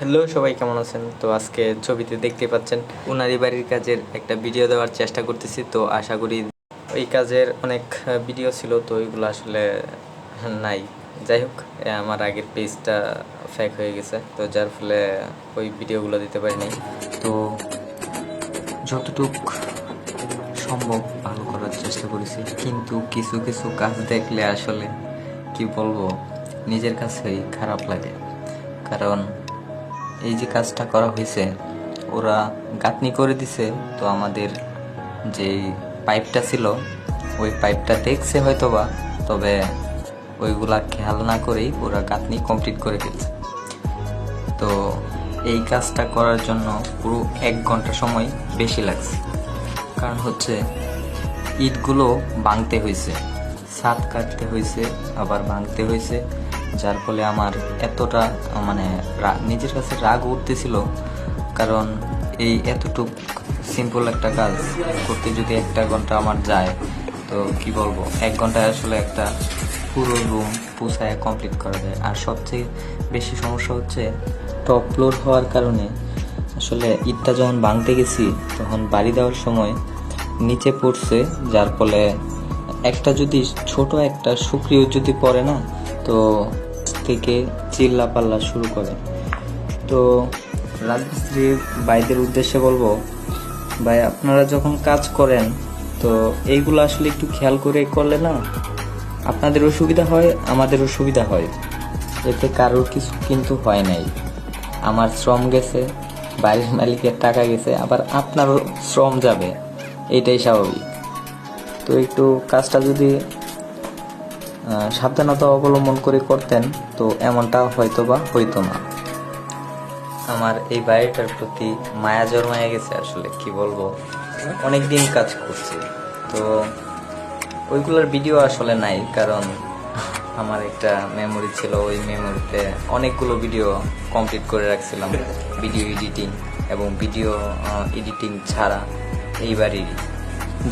Hello, সবাই কেমন আছেন? তো আজকে ছবিতে দেখতে পাচ্ছেন উনারি বাড়ির কাজের একটা ভিডিও দেওয়ার চেষ্টা করতেছি। তো আশা করি ওই কাজের অনেক ভিডিও ছিল, তো ওইগুলো আসলে নাই। যাই হোক আমার আগের পেজটা ফ্যাক হয়ে গেছে, তো যার ফলে ওই ভিডিওগুলো দিতে পারিনি। তো যতটুক সম্ভব ভালো করার চেষ্টা করেছি, কিন্তু কিছু কিছু কাজ দেখলে আসলে কি বলব, নিজের কাছেই খারাপ লাগে। কারণ এই যে কাজটা করা হয়েছে, ওরা গাঁথনি করে দিছে। তো আমাদের যে পাইপটা ছিল, ওই পাইপটা দেখছে হয়তোবা, তবে ওইগুলা খেয়াল না করেই ওরা গাঁথনি কমপ্লিট করে ফেলছে। তো এই কাজটা করার জন্য পুরো এক ঘণ্টা সময় বেশি লাগছে। কারণ হচ্ছে, ইটগুলো ভাঙতে হয়েছে। ছাদ কাটতে হয়েছে, আবার ভাঙতে হয়েছে। যার ফলে আমার এতটা মানে নিজের কাছে রাগ উঠতেছিল। কারণ এই এতটুক সিম্পল একটা কাজ করতে যদি একটা ঘণ্টা আমার যায়, তো কি বলব? এক ঘন্টায় আসলে একটা পুরো রুম পুষায় কমপ্লিট করা যায়। আর সবচেয়ে বেশি সমস্যা হচ্ছে টপ ফ্লোর হওয়ার কারণে আসলে ইটটা যখন ভাঙতে গেছি, তখন বাড়ি দেওয়ার সময় নিচে পড়ছে, যার ফলে একটা যদি ছোট একটা সুক্রিয় যদি পড়ে না তো থেকে চিল্লা পাল্লা শুরু করে। তো রাজমিস্ত্রি ভাইদের উদ্দেশ্যে বলব, ভাই আপনারা যখন কাজ করেন, তো এইগুলো আসলে একটু খেয়াল করে করলে না আপনাদেরও সুবিধা হয়, আমাদেরও সুবিধা হয়। এতে কারোর কিছু কিন্তু হয় নাই। আমার শ্রম গেছে, বাড়ির মালিকের টাকা গেছে, আবার আপনারও শ্রম যাবে, এটাই স্বাভাবিক। তো একটু কাজটা যদি সাবধানতা অবলম্বন করে করতেন, তো এমনটা হয়তো বা হইতো না। আমার এই বাড়িটার প্রতি মায়া জন্মায় গেছে আসলে, কি বলব? অনেক দিন কাজ করছি, তো ওইগুলোর ভিডিও আসলে নাই, কারণ আমার একটা মেমোরি ছিল, ওই মেমোরিতে অনেকগুলো ভিডিও কমপ্লিট করে রাখছিলাম ভিডিও এডিটিং এবং ভিডিও এডিটিং ছাড়া এই বাড়িরই।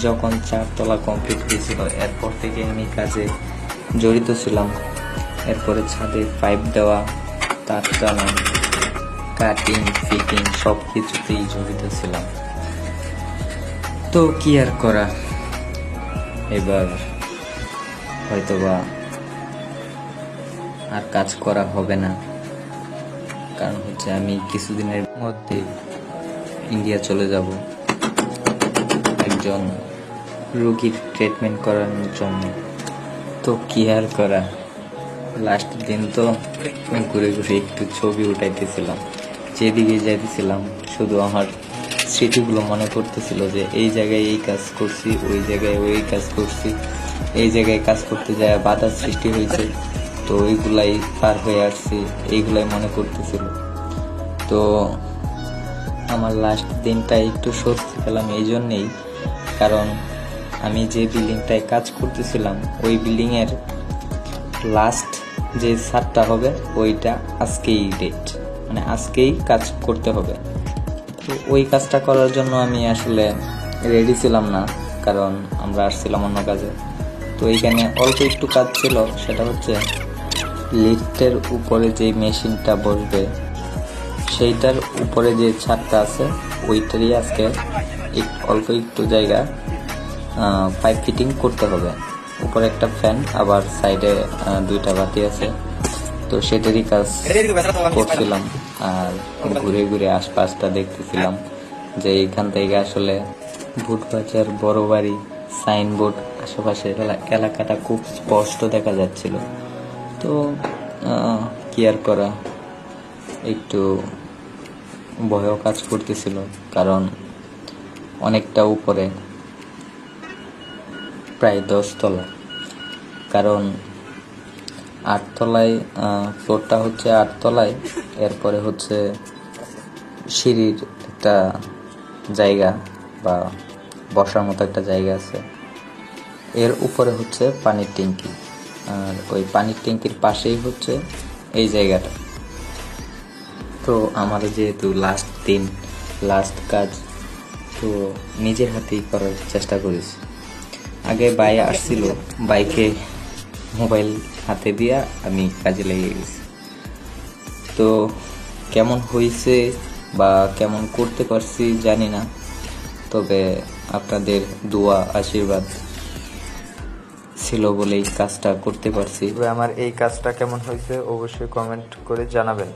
যখন চারতলা কমপ্লিট হয়েছিল, এরপর থেকে আমি কাজে জড়িত ছিলাম। এরপরে ছাদে পাইপ দেওয়া, তার টানা কাটিং ফিটিং সব কিছুতেই জড়িত ছিলাম। তো কি আর করা? এবার হয়তোবা আর কাজ করা হবে না। কারণ হচ্ছে আমি কিছুদিনের মধ্যে ইন্ডিয়া চলে যাব। একজন রোগীর ট্রিটমেন্ট করানোর জন্য। তো কি আর করা? লাস্ট দিন তো ঘুরে ঘুরে একটু ছবি উঠাইতেছিলাম। যেদিকে যাইতেছিলাম, শুধু আমার স্মৃতিগুলো মনে করতেছিল যে এই জায়গায় এই কাজ করছি, ওই জায়গায় ওই কাজ করছি, এই জায়গায় কাজ করতে যায় বাধার সৃষ্টি হয়েছে তো ওইগুলাই পার হয়ে আসছি, এইগুলাই মনে করতেছিল তো আমার লাস্ট দিনটা একটু স্বস্তি পেলাম এই জন্যেই, কারণ আমি যে বিল্ডিংটায় কাজ করতেছিলাম, ওই বিল্ডিংয়ের লাস্ট যে সারটা হবে, ওইটা আজকেই ডেট মানে আজকেই কাজ করতে হবে। তো ওই কাজটা করার জন্য আমি আসলে রেডি ছিলাম না, কারণ আমরা আসছিলাম অন্য কাজে। তো এইখানে অল্প একটু কাজ ছিল, সেটা হচ্ছে লিফটের উপরে যে মেশিনটা বসবে, সেইটার উপরে যে ছাদটা আছে, ওইটারই আজকে অল্প একটু জায়গা পাইপ ফিটিং করতে হবে। উপরে একটা ফ্যান আবার সাইডে দুইটা বাতি আছে। তো সেটারই কাজ করছিলাম। আর ঘুরে ঘুরে আশপাশটা দেখতেছিলাম যে এইখান থেকে আসলে ভুটবাজার বড় বাড়ি সাইনবোর্ড আশেপাশে এলা- এলাকাটা খুব স্পষ্ট দেখা যাচ্ছিল। তো কি আর করা? একটু ভয়ও কাজ করতেছিল, কারণ অনেকটা উপরে। প্রায় দশতলা কারণ আটতলায় ফ্লোরটা হচ্ছে আটতলায় এরপরে হচ্ছে সিঁড়ির একটা জায়গা বা বসার মতো একটা জায়গা আছে। এর উপরে হচ্ছে পানির ট্যাঙ্কি। আর ওই পানির ট্যাঙ্কির পাশেই হচ্ছে এই জায়গাটা। তো আমার যেহেতু লাস্ট দিন লাস্ট কাজ, তো নিজের হাতেই করার চেষ্টা করেছি। আগে বাই আসছিল, বাইকে মোবাইল হাতে দিয়া আমি কাজে লেগে গেছি। তো কেমন হয়েছে বা কেমন করতে পারছি জানি না, তবে আপনাদের দোয়া, আশীর্বাদ ছিল বলেই কাজটা করতে পারছি। আমার এই কাজটা কেমন হয়েছে অবশ্যই কমেন্ট করে জানাবেন।